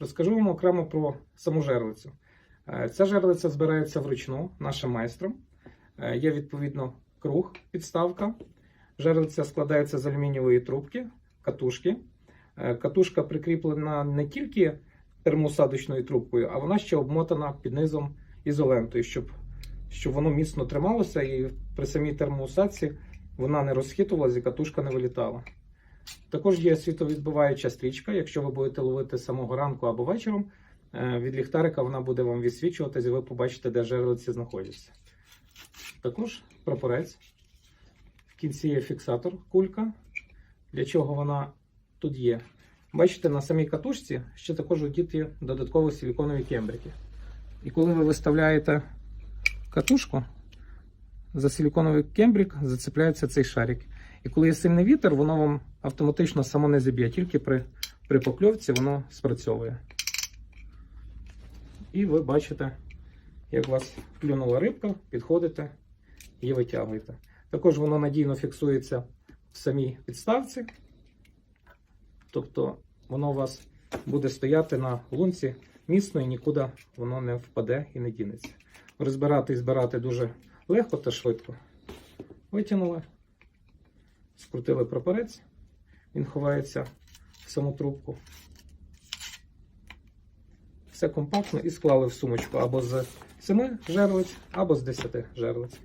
Розкажу вам окремо про саму жерлицю. Е, Ця жерлиця збирається вручну нашим майстром. Е, Є відповідно круг, підставка. Жерлиця складається з алюмінієвої трубки, катушки. Е, Катушка прикріплена не тільки термоусадочною трубкою, а вона ще обмотана під низом ізолентою, щоб, щоб воно міцно трималося і при самій термоусадці вона не розхитувалася і катушка не вилітала. Також є світовідбиваюча стрічка. Якщо ви будете ловити самого ранку або вечором, е, від ліхтарика вона буде вам відсвічуватись, і ви побачите, де жерлиці знаходяться. Також прапорець. В кінці є фіксатор, кулька. Для чого вона тут є? Бачите, на самій катушці ще також одіті додаткові силіконові кембрики. І коли ви виставляєте катушку, за силіконовий кембрик зацепляється цей шарик. І коли є сильний вітер, воно вам автоматично само не зіб'є, тільки при, при покльовці воно спрацьовує. І ви бачите, як у вас клюнула рибка, підходите і витягуєте. Також воно надійно фіксується в самій підставці. Тобто воно у вас буде стояти на лунці міцно і нікуди воно не впаде і не дінеться. Розбирати і збирати дуже легко та швидко. Витягнули, скрутили прапорець, він ховається в саму трубку. Все компактно і склали в сумочку або з 7 жерлиць, або з 10 жерлиць.